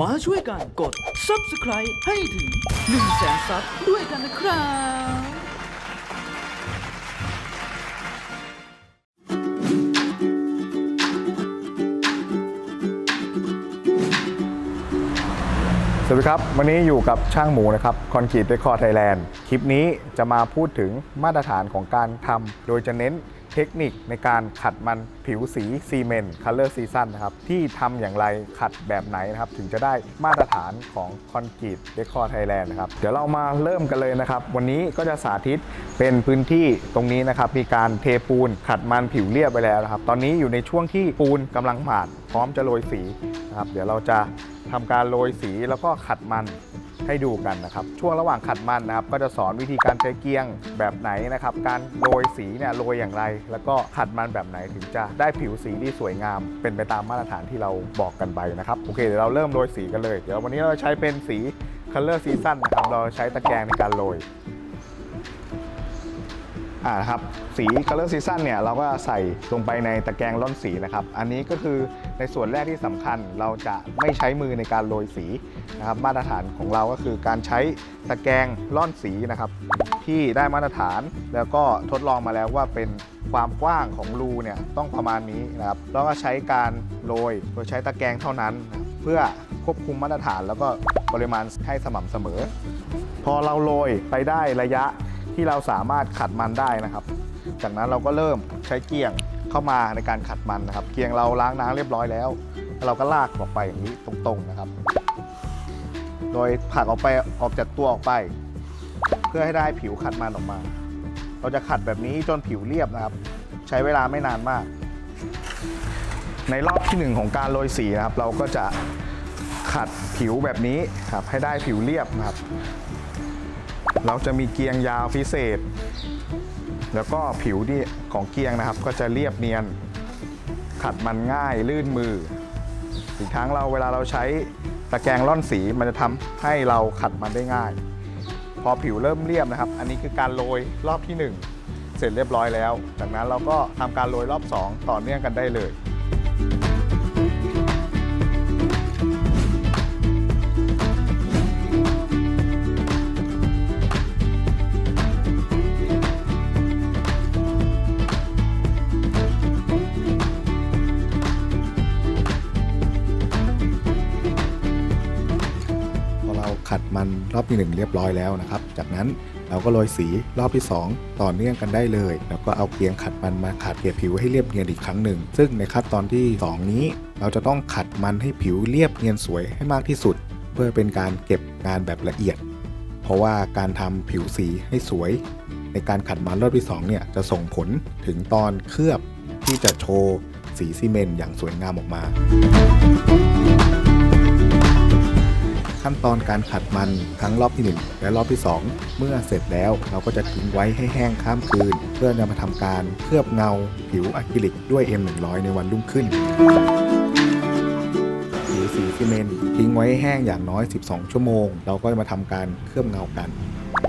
มาช่วยกันกด Subscribe ให้ถึง1 0 0 0 0แสนซับด้วยกันนะครับ สวัสดีครับ วันนี้อยู่กับช่างหมูนะครับคอนกรีตเรคคอร์ไทยแลนด์คลิปนี้จะมาพูดถึงมาตรฐานของการทำโดยจะเน้นเทคนิคในการขัดมันผิวสีซีเมนต์คัลเลอร์ซีซั่นนะครับ ที่ทำอย่างไรขัดแบบไหนนะครับ ถึงจะได้มาตรฐานของคอนกรีตเรคคอร์ไทยแลนด์นะครับ เดี๋ยวเรามาเริ่มกันเลยนะครับ วันนี้ก็จะสาธิตเป็นพื้นที่ตรงนี้นะครับ มีการเทปูนขัดมันผิวเรียบไปแล้วนะครับ ตอนนี้อยู่ในช่วงที่ปูนกำลังหมาดพร้อมจะโรยสีนะครับ เดี๋ยวเราจะ ทำการโรยสีแล้วก็ขัดมันให้ดูกันนะครับ ช่วงระหว่างขัดมันนะครับ ก็จะสอนวิธีการใช้เกียงแบบไหนนะครับ การโรยสีเนี่ยโรยอย่างไร แล้วก็ขัดมันแบบไหนถึงจะได้ผิวสีที่สวยงาม เป็นไปตามมาตรฐานที่เราบอกกันไปนะครับโอเคเดี๋ยวเราเริ่มโรยสีกันเลย เดี๋ยววันนี้เราใช้เป็นสี Color Season นะครับเราใช้ตะแกรงในการโรย อ่านะครับสี Color Season เนี่ยเราก็ใส่ลงไปในตะแกรงร่อนสีนะครับ อันนี้ก็คือในส่วนแรกที่สำคัญเราจะไม่ใช้มือในการโรยสีนะครับมาตรฐานของเราก็คือการใช้ตะแกรงร่อนสีนะครับ ที่ได้มาตรฐานแล้วก็ทดลองมาแล้วว่าเป็นความกว้างของรูเนี่ยต้องประมาณนี้นะครับแล้วก็ใช้การโรยโดยใช้ตะแกรงเท่านั้น เพื่อควบคุมมาตรฐาน แล้วก็ปริมาณให้สม่ำเสมอ พอเราโรยไปได้ระยะ ที่เราสามารถขัดมันได้นะครับ จากนั้นเราก็เริ่มใช้เกียงเข้ามาในการขัดมันนะครับ เกียงเราล้างน้ำเรียบร้อยแล้ว เราก็ลากออกไปอย่างนี้ตรงๆนะครับ โดยผลักออกไปออกจากตัวออกไป เพื่อให้ได้ผิวขัดมันออกมา เราจะขัดแบบนี้จนผิวเรียบนะครับ ใช้เวลาไม่นานมาก ในรอบที่หนึ่งของการโรยสีนะครับ เราก็จะขัดผิวแบบนี้ครับให้ได้ผิวเรียบนะครับ เราจะมีเกียงยาวพิเศษ แล้วก็ผิวที่ของเกียงนะครับ ก็จะเรียบเนียน ขัดมันง่ายลื่นมือ อีกทั้งเราเวลาเราใช้ตะแกรงร่อนสีมันจะทำให้เราขัดมันได้ง่าย พอผิวเริ่มเรียบนะครับ อันนี้คือการโรยรอบที่ 1 เสร็จเรียบร้อยแล้ว จากนั้นเราก็ทำการโรยรอบ 2 ต่อเนื่องกันได้เลย อบที่ 1 เรียบร้อยแล้วนะครับ จากนั้นเราก็โรยสีรอบที่ 2 ต่อเนื่องกันได้เลย แล้วก็เอาเกลียงขัดมันมาขัดเกลี่ยผิวให้เรียบเนียนอีกครั้งหนึ่ง ซึ่งในขั้นตอนที่ 2 นี้ เราจะต้องขัดมันให้ผิวเรียบเนียนสวยให้มากที่สุด เพื่อเป็นการเก็บงานแบบละเอียด เพราะว่าการทำผิวสีให้สวย ในการขัดมันรอบที่ 2 เนี่ยจะส่งผลถึงตอนเคลือบที่จะโชว์สีซีเมนต์อย่างสวยงามออกมา ขั้นตอนการขัดมันทั้งรอบที่ 1 และรอบที่ 2 เมื่อเสร็จแล้วเราก็จะทิ้งไว้ให้แห้งข้ามคืน เพื่อนำมาทำการเคลือบเงา ผิวอะคริลิกด้วย M100 ในวันรุ่งขึ้นผิวสีซีเมนต์ทิ้งไว้ให้แห้งอย่างน้อย 12 ชั่วโมง เราก็จะมาทำการเคลือบเงากัน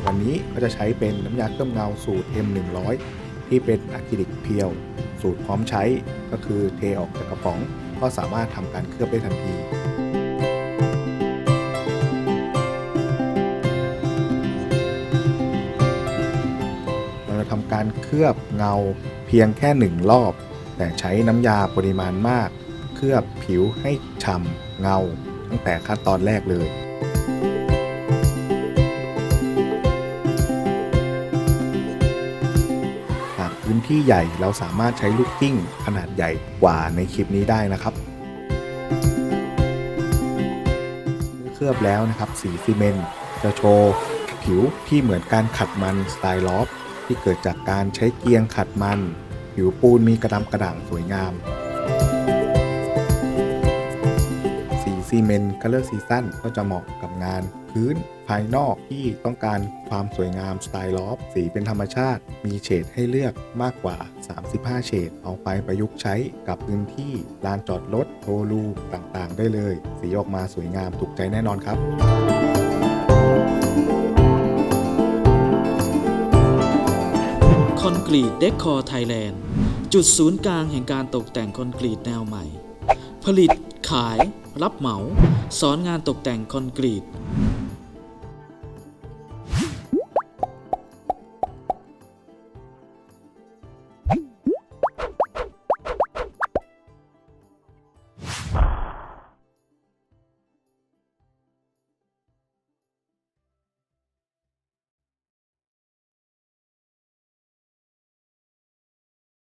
วันนี้ก็จะใช้เป็นน้ำยาเคลือบเงาสูตร M100 ที่เป็นอะคริลิกเพียว สูตรพร้อมใช้ก็คือเทออกจากกระป๋อง ก็สามารถทำการเคลือบได้ทันที การเคลือบเงาเพียงแค่หนึ่งรอบ แต่ใช้น้ำยาปริมาณมาก เคลือบผิวให้ฉ่ำเงา ตั้งแต่ขั้นตอนแรกเลยหากพื้นที่ใหญ่เราสามารถใช้ลูกกิ้งขนาดใหญ่กว่าในคลิปนี้ได้นะครับเมื่อเคลือบแล้วนะครับสีซีเมนต์จะโชว์ผิวที่เหมือนการขัดมันสไตล์ลอฟ ที่เกิดจากการใช้เกียงขัดมัน ผิวปูนมีกระดำกระด่างสวยงาม สีซีเมนต์ Color Season ก็จะเหมาะกับงานพื้นภายนอกที่ต้องการความสวยงามสไตล์ลอฟสีเป็นธรรมชาติ มีเฉดให้เลือกมากกว่า 35 เฉดเอาไปประยุกต์ใช้กับพื้นที่ลานจอดรถโชว์รูต่างๆ ได้เลย สีออกมาสวยงามถูกใจแน่นอนครับ คอนกรีตเดคคอร์ไทยแลนด์จุดศูนย์กลางแห่งการตกแต่งคอนกรีตแนวใหม่ ผลิต ขาย รับเหมา สอนงานตกแต่งคอนกรีต